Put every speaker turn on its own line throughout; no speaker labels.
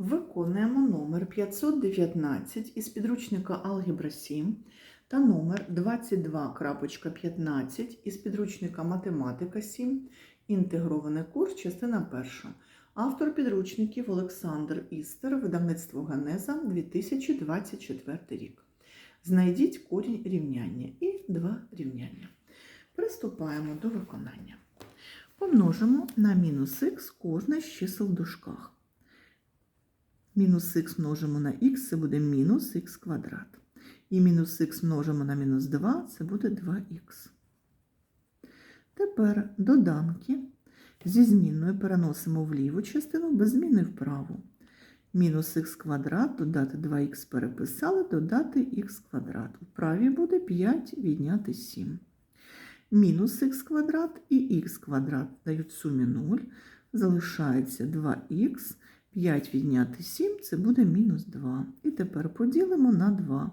Виконуємо номер 519 із підручника Алгебра 7 та номер 22.15 із підручника Математика 7. Інтегрований курс, частина перша. Автор підручників Олександр Істер, видавництво Ганеза 2024 рік. Знайдіть корінь рівняння і два рівняння. Приступаємо до виконання. Помножимо на мінус х кожне з чисел в дужках. Мінус х множимо на х, це буде мінус х квадрат. І мінус х множимо на мінус 2, це буде 2х. Тепер доданки зі змінною переносимо в ліву частину, без зміни в праву. Мінус х квадрат, додати 2х переписали, додати х квадрат. У правій буде 5 відняти 7. Мінус х квадрат і х квадрат дають сумі 0. Залишається 2х. 5 відняти 7 це буде мінус 2. І тепер поділимо на 2.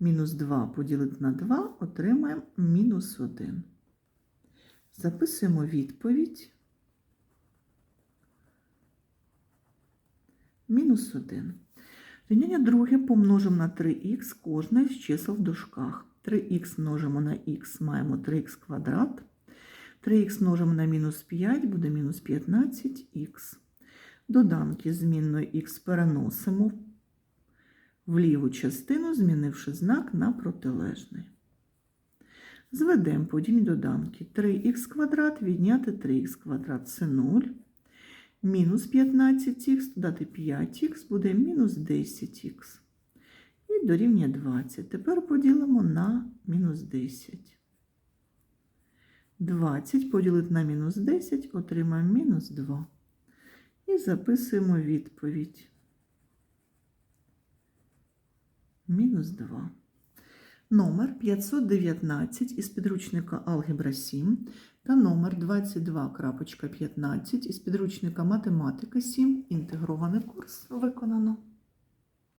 Мінус 2 поділити на 2 отримаємо мінус 1. Записуємо відповідь. Мінус 1. Рівняння друге помножимо на 3х кожне з чисел в дужках. 3х множимо на х, маємо 3х квадрат. 3х множимо на мінус 5, буде мінус 15х. Доданки змінної х переносимо в ліву частину, змінивши знак на протилежний. Зведемо подібні доданки. 3х квадрат відняти 3х квадрат це 0. Мінус 15х, додати 5х буде мінус 10х. І дорівнює 20. Тепер поділимо на мінус 10. 20 поділити на мінус 10 отримаємо мінус 2. І записуємо відповідь. Мінус 2. Номер 519 із підручника Алгебра 7 та номер 22.15 із підручника Математика 7. Інтегрований курс виконано.